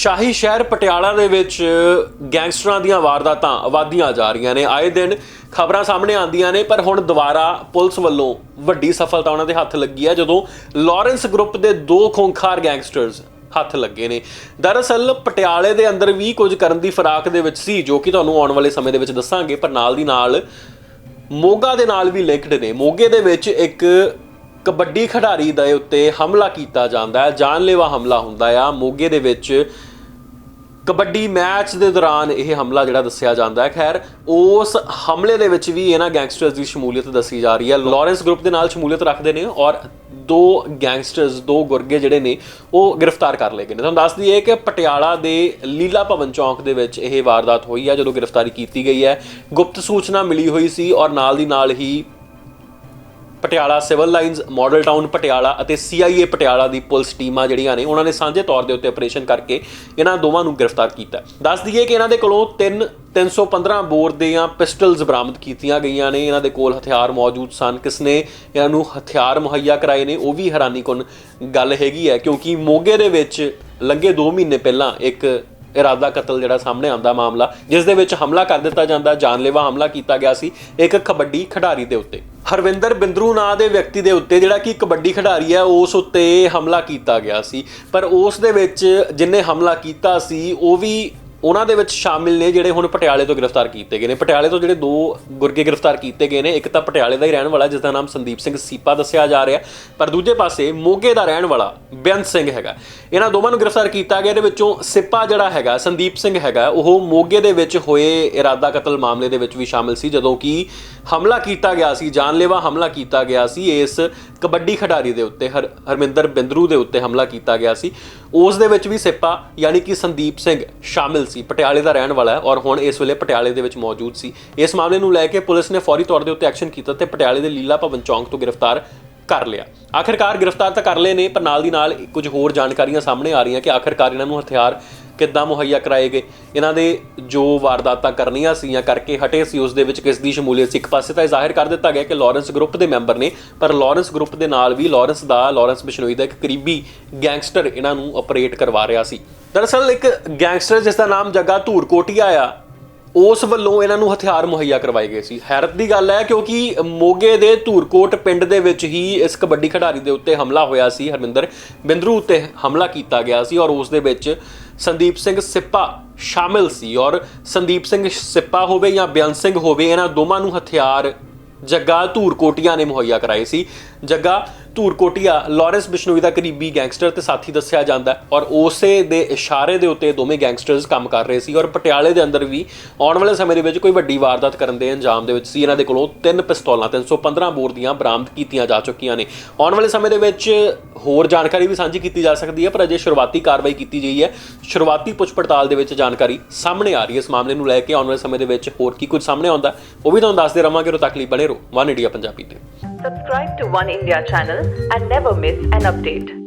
ਸ਼ਾਹੀ ਸ਼ਹਿਰ ਪਟਿਆਲਾ ਦੇ ਵਿੱਚ ਗੈਂਗਸਟਰਾਂ ਦੀਆਂ ਵਾਰਦਾਤਾਂ ਆਵਾਦੀਆਂ ਜਾ ਰਹੀਆਂ ਨੇ। ਆਏ ਦਿਨ ਖਬਰਾਂ ਸਾਹਮਣੇ ਆਉਂਦੀਆਂ ਨੇ, ਪਰ ਹੁਣ ਦੁਬਾਰਾ ਪੁਲਿਸ ਵੱਲੋਂ ਵੱਡੀ ਸਫਲਤਾ ਉਹਨਾਂ ਦੇ ਹੱਥ ਲੱਗੀ ਹੈ, ਜਦੋਂ ਲਾਰੈਂਸ ਗਰੁੱਪ ਦੇ ਦੋ ਖੋਂਖਾਰ ਗੈਂਗਸਟਰਸ ਹੱਥ ਲੱਗੇ ਨੇ। ਦਰਅਸਲ ਪਟਿਆਲੇ ਦੇ ਅੰਦਰ ਵੀ ਕੁਝ ਕਰਨ ਦੀ ਫਰਾਕ ਦੇ ਵਿੱਚ ਸੀ, ਜੋ ਕਿ ਤੁਹਾਨੂੰ ਆਉਣ ਵਾਲੇ ਸਮੇਂ ਦੇ ਵਿੱਚ ਦੱਸਾਂਗੇ, ਪਰ ਨਾਲ ਦੀ ਨਾਲ ਮੋਗਾ ਦੇ ਨਾਲ ਵੀ ਲਿੰਕਡ ਨੇ। ਮੋਗੇ ਦੇ ਵਿੱਚ ਇੱਕ ਕਬੱਡੀ ਖਿਡਾਰੀ ਦੇ ਉੱਤੇ ਹਮਲਾ ਕੀਤਾ ਜਾਂਦਾ ਹੈ, ਜਾਨਲੇਵਾ ਹਮਲਾ ਹੁੰਦਾ ਆ ਮੋਗੇ ਦੇ ਵਿੱਚ ਕਬੱਡੀ ਮੈਚ ਦੇ ਦੌਰਾਨ ਇਹ ਹਮਲਾ ਜਿਹੜਾ ਦੱਸਿਆ ਜਾਂਦਾ ਹੈ। ਖੈਰ, ਉਸ ਹਮਲੇ ਦੇ ਵਿੱਚ ਵੀ ਇਹਨਾਂ ਗੈਂਗਸਟਰਸ ਦੀ ਸ਼ਮੂਲੀਅਤ ਦੱਸੀ ਜਾ ਰਹੀ ਹੈ। ਲਾਰੈਂਸ ਗਰੁੱਪ ਦੇ ਨਾਲ ਸ਼ਮੂਲੀਅਤ ਰੱਖਦੇ ਨੇ ਔਰ ਦੋ ਗੈਂਗਸਟਰਸ, ਦੋ ਗੁਰਗੇ ਜਿਹੜੇ ਨੇ, ਉਹ ਗ੍ਰਿਫਤਾਰ ਕਰ ਲਏ ਗਏ ਨੇ। ਤੁਹਾਨੂੰ ਦੱਸ ਦਈਏ ਕਿ ਪਟਿਆਲਾ ਦੇ ਲੀਲਾ ਭਵਨ ਚੌਂਕ ਦੇ ਵਿੱਚ ਇਹ ਵਾਰਦਾਤ ਹੋਈ ਹੈ, ਜਦੋਂ ਗ੍ਰਿਫਤਾਰੀ ਕੀਤੀ ਗਈ ਹੈ। ਗੁਪਤ ਸੂਚਨਾ ਮਿਲੀ ਹੋਈ ਸੀ ਔਰ ਨਾਲ ਦੀ ਨਾਲ ਹੀ Patiala civil lines, model town Patiala ਅਤੇ CIA ਪਟਿਆਲਾ ਦੀ ਪੁਲਿਸ ਟੀਮਾਂ ਜਿਹੜੀਆਂ ਨੇ, ਉਹਨਾਂ ਨੇ ਸਾਂਝੇ ਤੌਰ ਦੇ ਉੱਤੇ ਆਪਰੇਸ਼ਨ ਕਰਕੇ ਇਹਨਾਂ ਦੋਵਾਂ ਨੂੰ ਗ੍ਰਿਫਤਾਰ ਕੀਤਾ ਦੱਸ ਦਈਏ ਕਿ ਇਹਨਾਂ ਦੇ ਕੋਲੋਂ ਤਿੰਨ 315 ਬੋਰ ਦੀਆਂ ਪਿਸਟਲਸ ਬਰਾਮਦ ਕੀਤੀਆਂ ਗਈਆਂ ਨੇ। ਇਹਨਾਂ ਦੇ ਕੋਲ ਹਥਿਆਰ ਮੌਜੂਦ ਸਨ। ਕਿਸਨੇ ਇਹਨਾਂ ਨੂੰ ਹਥਿਆਰ ਮੁਹੱਈਆ ਕਰਾਏ ਨੇ, ਉਹ ਵੀ ਹੈਰਾਨੀਕੁਨ ਗੱਲ ਹੈਗੀ ਹੈ, ਕਿਉਂਕਿ ਮੋਗੇ ਦੇ ਵਿੱਚ ਲੰਘੇ 2 ਮਹੀਨੇ ਪਹਿਲਾਂ ਇੱਕ ਇਰਾਦਾ ਕਤਲ ਜਿਹੜਾ ਸਾਹਮਣੇ ਆਉਂਦਾ ਮਾਮਲਾ, ਜਿਸ ਦੇ ਵਿੱਚ ਹਮਲਾ ਕਰ ਦਿੱਤਾ ਜਾਂਦਾ, ਜਾਨਲੇਵਾ ਹਮਲਾ ਕੀਤਾ ਗਿਆ ਸੀ, ਇੱਕ ਕਬੱਡੀ ਖਿਡਾਰੀ ਦੇ ਉੱਤੇ। ਹਰਵਿੰਦਰ ਬਿੰਦਰੂ ਨਾਂ ਦੇ ਵਿਅਕਤੀ ਦੇ ਉੱਤੇ ਜਿਹੜਾ ਕਿ ਕਬੱਡੀ ਖਿਡਾਰੀ ਹੈ, ਉਸ ਉੱਤੇ ਹਮਲਾ ਕੀਤਾ ਗਿਆ ਸੀ। ਪਰ ਉਸ ਦੇ ਵਿੱਚ ਜਿਨੇ ਹਮਲਾ ਕੀਤਾ ਸੀ, ਉਹ ਵੀ ਉਹਨਾਂ ਦੇ ਵਿੱਚ ਸ਼ਾਮਿਲ ਨੇ ਜਿਹੜੇ ਹੁਣ ਪਟਿਆਲੇ ਤੋਂ ਗ੍ਰਿਫਤਾਰ ਕੀਤੇ ਗਏ ਨੇ। ਪਟਿਆਲੇ ਤੋਂ ਜਿਹੜੇ ਦੋ ਗੁਰਗੇ ਗ੍ਰਿਫਤਾਰ ਕੀਤੇ ਗਏ ਨੇ, ਇੱਕ ਤਾਂ ਪਟਿਆਲੇ ਦਾ ਹੀ ਰਹਿਣ ਵਾਲਾ ਜਿਸ ਦਾ ਨਾਮ ਸੰਦੀਪ ਸਿੰਘ ਸੀਪਾ ਦੱਸਿਆ ਜਾ ਰਿਹਾ, ਪਰ ਦੂਜੇ ਪਾਸੇ ਮੋਗੇ ਦਾ ਰਹਿਣ ਵਾਲਾ ਬੇਅੰਤ ਸਿੰਘ ਹੈਗਾ। ਇਹਨਾਂ ਦੋਵਾਂ ਨੂੰ ਗ੍ਰਿਫਤਾਰ ਕੀਤਾ ਗਿਆ, ਇਹਦੇ ਵਿੱਚੋਂ ਸਿੱਪਾ ਜਿਹੜਾ ਹੈਗਾ, ਸੰਦੀਪ ਸਿੰਘ ਹੈਗਾ, ਉਹ ਮੋਗੇ ਦੇ ਵਿੱਚ ਹੋਏ ਇਰਾਦਾ ਕਤਲ ਮਾਮਲੇ ਦੇ ਵਿੱਚ ਵੀ ਸ਼ਾਮਿਲ ਸੀ, ਜਦੋਂ ਕਿ ਹਮਲਾ ਕੀਤਾ ਗਿਆ ਸੀ, ਜਾਨਲੇਵਾ ਹਮਲਾ ਕੀਤਾ ਗਿਆ ਸੀ, ਇਸ ਕਬੱਡੀ ਖਿਡਾਰੀ ਦੇ ਉੱਤੇ, ਹਰ, ਹਰਮਿੰਦਰ ਬਿੰਦਰੂ ਦੇ ਉੱਤੇ ਹਮਲਾ ਕੀਤਾ ਗਿਆ ਸੀ। ਉਸ ਦੇ ਵਿੱਚ ਵੀ ਸਿੱਪਾ, ਯਾਨੀ ਕਿ ਸੰਦੀਪ ਸਿੰਘ ਸ਼ਾਮਿਲ ਸੀ, ਪਟਿਆਲੇ ਦਾ ਰਹਿਣ ਵਾਲਾ ਹੈ ਔਰ ਹੁਣ ਇਸ ਵੇਲੇ ਪਟਿਆਲੇ ਦੇ ਵਿੱਚ ਮੌਜੂਦ ਸੀ। ਇਸ ਮਾਮਲੇ ਨੂੰ ਲੈ ਕੇ ਪੁਲਿਸ ਨੇ ਫੌਰੀ ਤੌਰ ਦੇ ਉੱਤੇ ਐਕਸ਼ਨ ਕੀਤਾ ਤੇ ਪਟਿਆਲੇ ਦੇ ਲੀਲਾ ਭਵਨ ਚੌਂਕ ਤੋਂ ਗ੍ਰਿਫਤਾਰ ਕਰ ਲਿਆ। ਆਖਿਰਕਾਰ ਗ੍ਰਿਫਤਾਰ ਤਾਂ ਕਰ ਲਏ ਨੇ, ਪਰ ਨਾਲ ਦੀ ਨਾਲ ਕੁਝ ਹੋਰ ਜਾਣਕਾਰੀਆਂ ਸਾਹਮਣੇ ਆ ਰਹੀਆਂ ਕਿ ਆਖਿਰਕਾਰ ਇਹਨਾਂ ਨੂੰ ਹਥਿਆਰ ਕਿੱਦਾਂ ਮੁਹੱਈਆ ਕਰਾਏ ਗਏ। ਇਹਨਾਂ ਦੇ ਜੋ ਵਾਰਦਾਤਾਂ ਕਰਨੀਆਂ ਸੀ ਜਾਂ ਕਰਕੇ ਹਟੇ ਸੀ, ਉਸ ਦੇ ਵਿੱਚ ਕਿਸ ਦੀ ਸ਼ਮੂਲੀਅਤ ਸੀ। ਇੱਕ ਪਾਸੇ ਤਾਂ ਇਹ ਜ਼ਾਹਿਰ ਕਰ ਦਿੱਤਾ ਗਿਆ ਕਿ ਲਾਰੈਂਸ ਗਰੁੱਪ ਦੇ ਮੈਂਬਰ ਨੇ, ਪਰ ਲਾਰੈਂਸ ਗਰੁੱਪ ਦੇ ਨਾਲ ਵੀ ਲਾਰੈਂਸ ਦਾ, ਲਾਰੈਂਸ ਬਿਸ਼ਨੋਈ ਦਾ ਇੱਕ ਕਰੀਬੀ ਗੈਂਗਸਟਰ ਇਹਨਾਂ ਨੂੰ ਆਪਰੇਟ ਕਰਵਾ ਰਿਹਾ ਸੀ। ਦਰਅਸਲ ਇੱਕ ਗੈਂਗਸਟਰ ਜਿਸ ਦਾ ਨਾਮ ਜੱਗਾ ਧੂਰਕੋਟੀਆ ਆ ਉਸ ਵੱਲੋਂ ਇਹਨਾਂ ਨੂੰ ਹਥਿਆਰ ਮੁਹੱਈਆ ਕਰਵਾਏ ਗਏ ਸੀ। ਹੈਰਤ ਦੀ ਗੱਲ ਹੈ ਕਿਉਂਕਿ ਮੋਗੇ ਦੇ ਧੂਰਕੋਟ ਪਿੰਡ ਦੇ ਵਿੱਚ ਹੀ ਇਸ ਕਬੱਡੀ ਖਿਡਾਰੀ ਦੇ ਉੱਤੇ ਹਮਲਾ ਹੋਇਆ ਸੀ। ਹਰਮਿੰਦਰ ਬਿੰਦਰੂ ਉੱਤੇ ਹਮਲਾ ਕੀਤਾ ਗਿਆ ਸੀ ਔਰ ਉਸ ਦੇ ਵਿੱਚ ਸੰਦੀਪ ਸਿੰਘ ਸਿੱਪਾ ਸ਼ਾਮਿਲ ਸੀ ਔਰ ਸੰਦੀਪ ਸਿੰਘ ਸਿੱਪਾ ਹੋਵੇ ਜਾਂ ਬਿਆਨ ਸਿੰਘ ਹੋਵੇ, ਇਹਨਾਂ ਦੋਵਾਂ ਨੂੰ ਹਥਿਆਰ ਜੱਗਾ ਧੂਰਕੋਟੀਆ ਨੇ ਮੁਹੱਈਆ ਕਰਾਏ ਸੀ। ਜੱਗਾ ਧੂਰਕੋਟੀਆ ਲਾਰੈਂਸ ਬਿਸ਼ਨੋਈ ਦਾ ਕਰੀਬੀ ਗੈਂਗਸਟਰ ਤੇ ਸਾਥੀ ਦੱਸਿਆ ਜਾਂਦਾ ਔਰ ਉਸੇ ਦੇ ਇਸ਼ਾਰੇ ਦੇ ਉੱਤੇ ਦੋਵੇਂ ਗੈਂਗਸਟਰਸ ਕੰਮ ਕਰ ਰਹੇ ਸੀ ਔਰ ਪਟਿਆਲੇ ਦੇ ਅੰਦਰ ਵੀ ਆਉਣ ਵਾਲੇ ਸਮੇਂ ਦੇ ਵਿੱਚ ਕੋਈ ਵੱਡੀ ਵਾਰਦਾਤ ਕਰਨ ਦੇ ਅੰਜਾਮ ਦੇ ਵਿੱਚ ਸੀ। ਇਹਨਾਂ ਦੇ ਕੋਲੋਂ ਤਿੰਨ ਪਿਸਤੌਲਾਂ 315 ਬੋਰ ਦੀਆਂ ਬਰਾਮਦ ਕੀਤੀਆਂ ਜਾ ਚੁੱਕੀਆਂ ਨੇ। ਆਉਣ ਵਾਲੇ ਸਮੇਂ ਦੇ ਵਿੱਚ ਹੋਰ ਜਾਣਕਾਰੀ ਵੀ ਸਾਂਝੀ ਕੀਤੀ ਜਾ ਸਕਦੀ ਹੈ, ਪਰ ਅਜੇ ਸ਼ੁਰੂਆਤੀ ਕਾਰਵਾਈ ਕੀਤੀ ਗਈ ਹੈ। ਸ਼ੁਰੂਆਤੀ ਪੁੱਛ ਪੜਤਾਲ ਦੇ ਵਿੱਚ ਜਾਣਕਾਰੀ ਸਾਹਮਣੇ ਆ ਰਹੀ ਹੈ। ਇਸ ਮਾਮਲੇ ਨੂੰ ਲੈ ਕੇ ਆਉਣ ਵਾਲੇ ਸਮੇਂ ਦੇ ਵਿੱਚ ਹੋਰ ਕੀ ਕੁਝ ਸਾਹਮਣੇ ਆਉਂਦਾ ਉਹ ਵੀ ਤੁਹਾਨੂੰ ਦੱਸਦੇ ਰਵਾਂਗੇ। ਰੋ ਤੱਕ ਲਈ ਬਣੇ ਰਹੋ ਵਨ ਇੰਡੀਆ ਪੰਜਾਬੀ ਤੇ Subscribe to One India channel and never miss an update.